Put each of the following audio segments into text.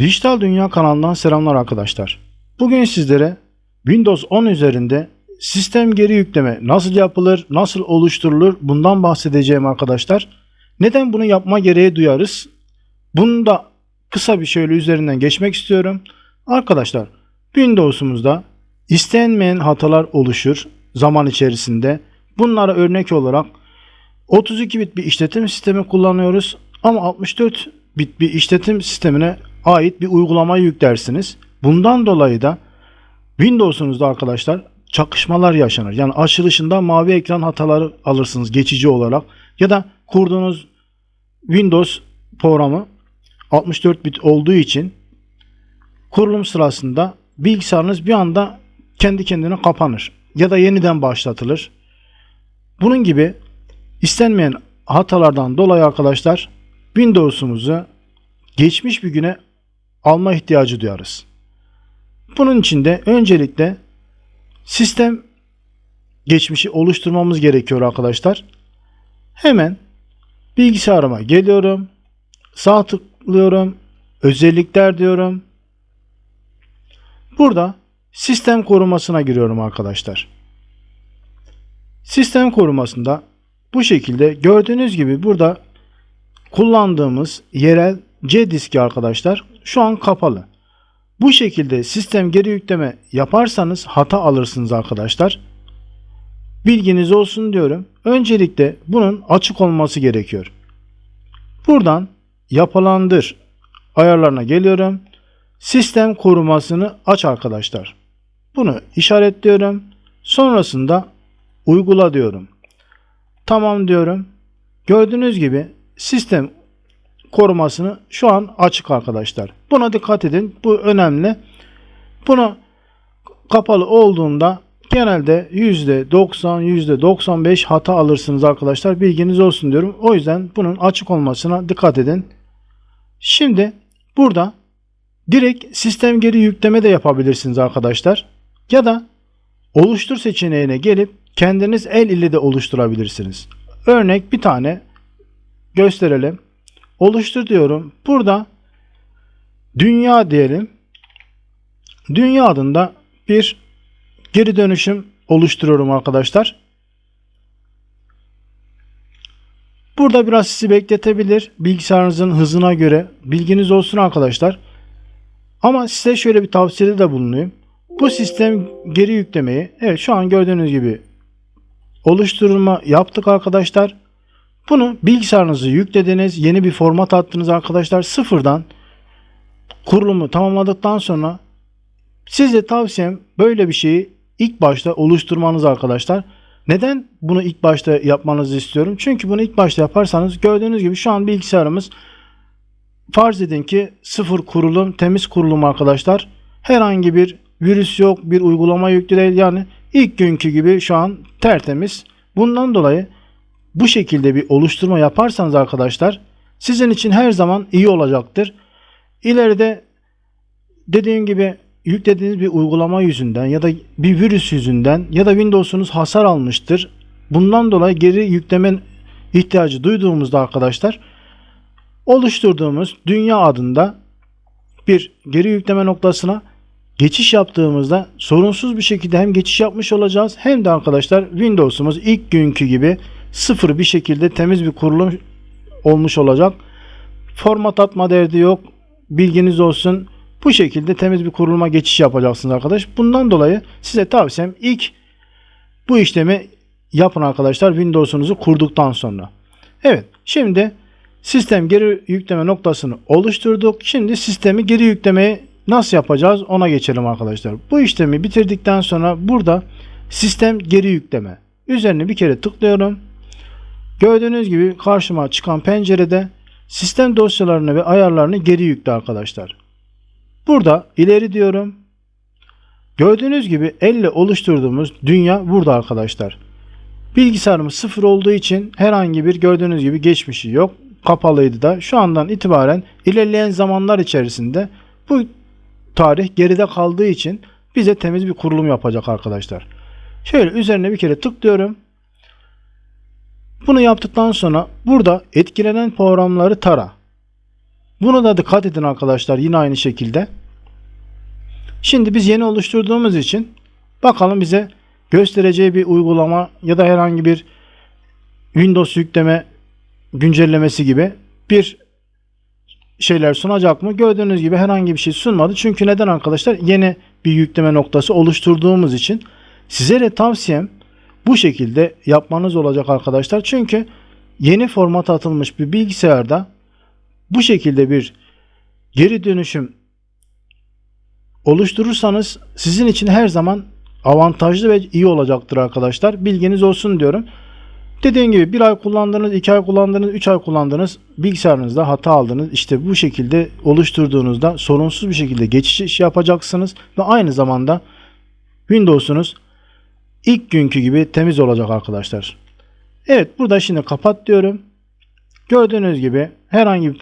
Dijital Dünya kanalından selamlar arkadaşlar. Bugün sizlere Windows 10 üzerinde sistem geri yükleme nasıl yapılır, nasıl oluşturulur bundan bahsedeceğim arkadaşlar. Neden bunu yapma gereği duyarız? Bunu da kısa bir şöyle üzerinden geçmek istiyorum. Arkadaşlar Windows'umuzda istenmeyen hatalar oluşur zaman içerisinde. Bunlara örnek olarak 32 bit bir işletim sistemi kullanıyoruz ama 64 bit bir işletim sistemine ait bir uygulama yüklersiniz. Bundan dolayı da Windows'unuzda arkadaşlar çakışmalar yaşanır. Yani açılışında mavi ekran hataları alırsınız geçici olarak ya da kurduğunuz Windows programı 64 bit olduğu için kurulum sırasında bilgisayarınız bir anda kendi kendine kapanır ya da yeniden başlatılır. Bunun gibi istenmeyen hatalardan dolayı arkadaşlar Windows'umuzu geçmiş bir güne alma ihtiyacı duyarız. Bunun için de öncelikle sistem geçmişi oluşturmamız gerekiyor arkadaşlar. Hemen bilgisayarıma geliyorum. Sağ tıklıyorum. Özellikler diyorum. Burada sistem korumasına giriyorum arkadaşlar. Sistem korumasında bu şekilde gördüğünüz gibi burada kullandığımız yerel C diski arkadaşlar şu an kapalı. Bu şekilde sistem geri yükleme yaparsanız hata alırsınız arkadaşlar. Bilginiz olsun diyorum. Öncelikle bunun açık olması gerekiyor. Buradan yapılandır ayarlarına geliyorum. Sistem korumasını aç arkadaşlar. Bunu işaretliyorum. Sonrasında uygula diyorum. Tamam diyorum. Gördüğünüz gibi sistem korumasını şu an açık arkadaşlar. Buna dikkat edin. Bu önemli. Bunu kapalı olduğunda genelde %90, %95 hata alırsınız arkadaşlar. Bilginiz olsun diyorum. O yüzden bunun açık olmasına dikkat edin. Şimdi burada direkt sistem geri yükleme de yapabilirsiniz arkadaşlar. Ya da oluştur seçeneğine gelip kendiniz el ile de oluşturabilirsiniz. Örnek bir tane gösterelim. Oluştur diyorum. Burada dünya diyelim. Dünya adında bir geri dönüşüm oluşturuyorum arkadaşlar. Burada biraz sizi bekletebilir. Bilgisayarınızın hızına göre bilginiz olsun arkadaşlar. Ama size şöyle bir tavsiyede de bulunayım. Bu sistem geri yüklemeyi evet şu an gördüğünüz gibi oluşturma yaptık arkadaşlar. Bunu bilgisayarınızı yüklediniz. Yeni bir format attınız arkadaşlar. Sıfırdan kurulumu tamamladıktan sonra size tavsiyem böyle bir şeyi ilk başta oluşturmanız arkadaşlar. Neden bunu ilk başta yapmanızı istiyorum? Çünkü bunu ilk başta yaparsanız gördüğünüz gibi şu an bilgisayarımız farz edin ki sıfır kurulum, temiz kurulum arkadaşlar. Herhangi bir virüs yok, bir uygulama yüklü değil. Yani ilk günkü gibi şu an tertemiz. Bundan dolayı bu şekilde bir oluşturma yaparsanız arkadaşlar sizin için her zaman iyi olacaktır. İleride dediğim gibi yüklediğiniz bir uygulama yüzünden ya da bir virüs yüzünden ya da Windows'unuz hasar almıştır. Bundan dolayı geri yükleme ihtiyacı duyduğumuzda arkadaşlar oluşturduğumuz dünya adında bir geri yükleme noktasına geçiş yaptığımızda sorunsuz bir şekilde hem geçiş yapmış olacağız hem de arkadaşlar Windows'umuz ilk günkü gibi sıfır bir şekilde temiz bir kurulum olmuş olacak. Format atma derdi yok. Bilginiz olsun. Bu şekilde temiz bir kuruluma geçiş yapacaksınız arkadaş. Bundan dolayı size tavsiyem ilk bu işlemi yapın arkadaşlar Windows'unuzu kurduktan sonra. Evet şimdi sistem geri yükleme noktasını oluşturduk. Şimdi sistemi geri yüklemeyi nasıl yapacağız ona geçelim arkadaşlar. Bu işlemi bitirdikten sonra burada sistem geri yükleme üzerine bir kere tıklıyorum. Gördüğünüz gibi karşıma çıkan pencerede sistem dosyalarını ve ayarlarını geri yükle arkadaşlar. Burada ileri diyorum. Gördüğünüz gibi elle oluşturduğumuz dünya burada arkadaşlar. Bilgisayarımız sıfır olduğu için herhangi bir gördüğünüz gibi geçmişi yok. Kapalıydı da şu andan itibaren ilerleyen zamanlar içerisinde bu tarih geride kaldığı için bize temiz bir kurulum yapacak arkadaşlar. Şöyle üzerine bir kere tıklıyorum. Bunu yaptıktan sonra burada etkilenen programları tara. Bunu da dikkat edin arkadaşlar yine aynı şekilde. Şimdi biz yeni oluşturduğumuz için bakalım bize göstereceği bir uygulama ya da herhangi bir Windows yükleme güncellemesi gibi bir şeyler sunacak mı? Gördüğünüz gibi herhangi bir şey sunmadı. Çünkü neden arkadaşlar? Yeni bir yükleme noktası oluşturduğumuz için size de tavsiyem bu şekilde yapmanız olacak arkadaşlar. Çünkü yeni format atılmış bir bilgisayarda bu şekilde bir geri dönüşüm oluşturursanız sizin için her zaman avantajlı ve iyi olacaktır arkadaşlar. Bilginiz olsun diyorum. Dediğim gibi bir ay kullandınız, iki ay kullandınız, üç ay kullandınız. Bilgisayarınızda hata aldınız. İşte bu şekilde oluşturduğunuzda sorunsuz bir şekilde geçiş yapacaksınız. Ve aynı zamanda Windows'unuz ilk günkü gibi temiz olacak arkadaşlar. Evet burada şimdi kapat diyorum. Gördüğünüz gibi herhangi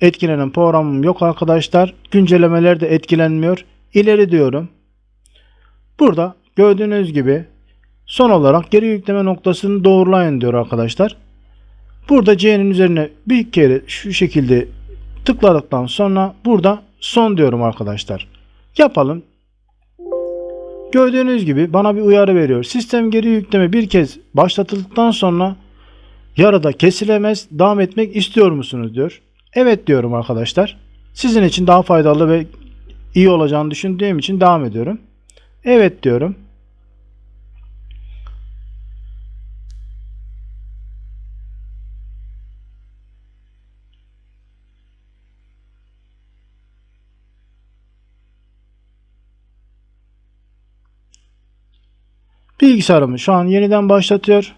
etkilenen programım yok arkadaşlar. Güncellemeler de etkilenmiyor. İleri diyorum. Burada gördüğünüz gibi son olarak geri yükleme noktasını doğrulayın diyor arkadaşlar. Burada C'nin üzerine bir kere şu şekilde tıkladıktan sonra burada son diyorum arkadaşlar. Yapalım. Gördüğünüz gibi bana bir uyarı veriyor. Sistem geri yükleme bir kez başlatıldıktan sonra yarıda kesilemez devam etmek istiyor musunuz diyor. Evet diyorum arkadaşlar. Sizin için daha faydalı ve iyi olacağını düşündüğüm için devam ediyorum. Evet diyorum. Bilgisayarımı şu an yeniden başlatıyor.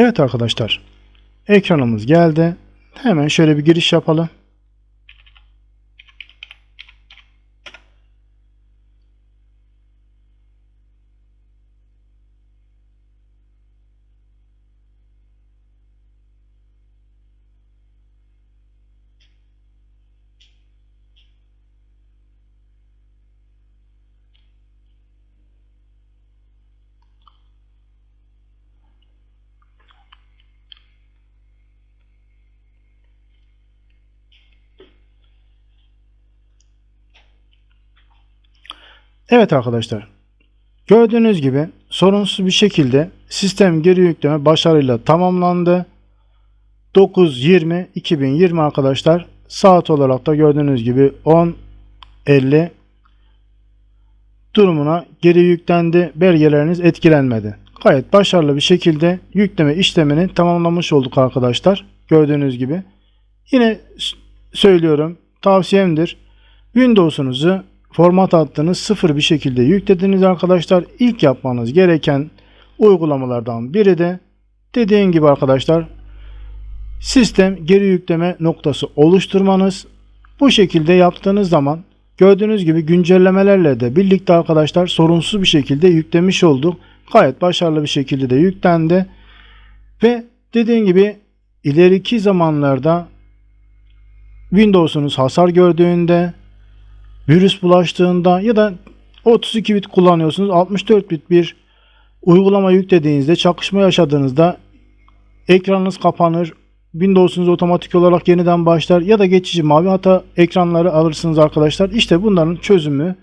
Evet arkadaşlar. Ekranımız geldi. Hemen şöyle bir giriş yapalım. Evet arkadaşlar. Gördüğünüz gibi sorunsuz bir şekilde sistem geri yükleme başarıyla tamamlandı. 9-20-2020 arkadaşlar. Saat olarak da gördüğünüz gibi 10.50 durumuna geri yüklendi. Belgeleriniz etkilenmedi. Gayet başarılı bir şekilde yükleme işlemini tamamlamış olduk arkadaşlar. Gördüğünüz gibi. Yine söylüyorum tavsiyemdir. Windows'unuzu format attığınız sıfır bir şekilde yüklediniz arkadaşlar. İlk yapmanız gereken uygulamalardan biri de dediğim gibi arkadaşlar sistem geri yükleme noktası oluşturmanız. Bu şekilde yaptığınız zaman gördüğünüz gibi güncellemelerle de birlikte arkadaşlar sorunsuz bir şekilde yüklemiş olduk. Gayet başarılı bir şekilde de yüklendi. Ve dediğim gibi ileriki zamanlarda Windows'unuz hasar gördüğünde virüs bulaştığında ya da 32 bit kullanıyorsunuz 64 bit bir uygulama yüklediğinizde çakışma yaşadığınızda ekranınız kapanır Windows'unuz otomatik olarak yeniden başlar ya da geçici mavi hata ekranları alırsınız arkadaşlar. İşte bunların çözümü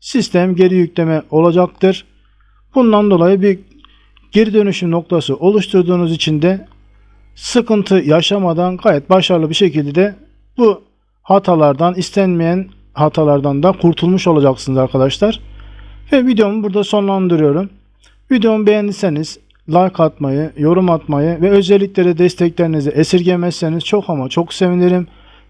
sistem geri yükleme olacaktır. Bundan dolayı bir geri dönüşüm noktası oluşturduğunuz için de sıkıntı yaşamadan gayet başarılı bir şekilde de bu hatalardan istenmeyen hatalardan da kurtulmuş olacaksınız arkadaşlar. Ve videomu burada sonlandırıyorum. Videomu beğendiyseniz like atmayı, yorum atmayı ve özellikle de desteklerinizi esirgemezseniz çok ama çok sevinirim.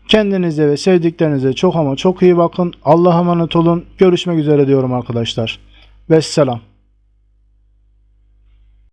Kendinize ve sevdiklerinize çok ama çok iyi bakın. Allah'a emanet olun. Görüşmek üzere diyorum arkadaşlar. Vesselam.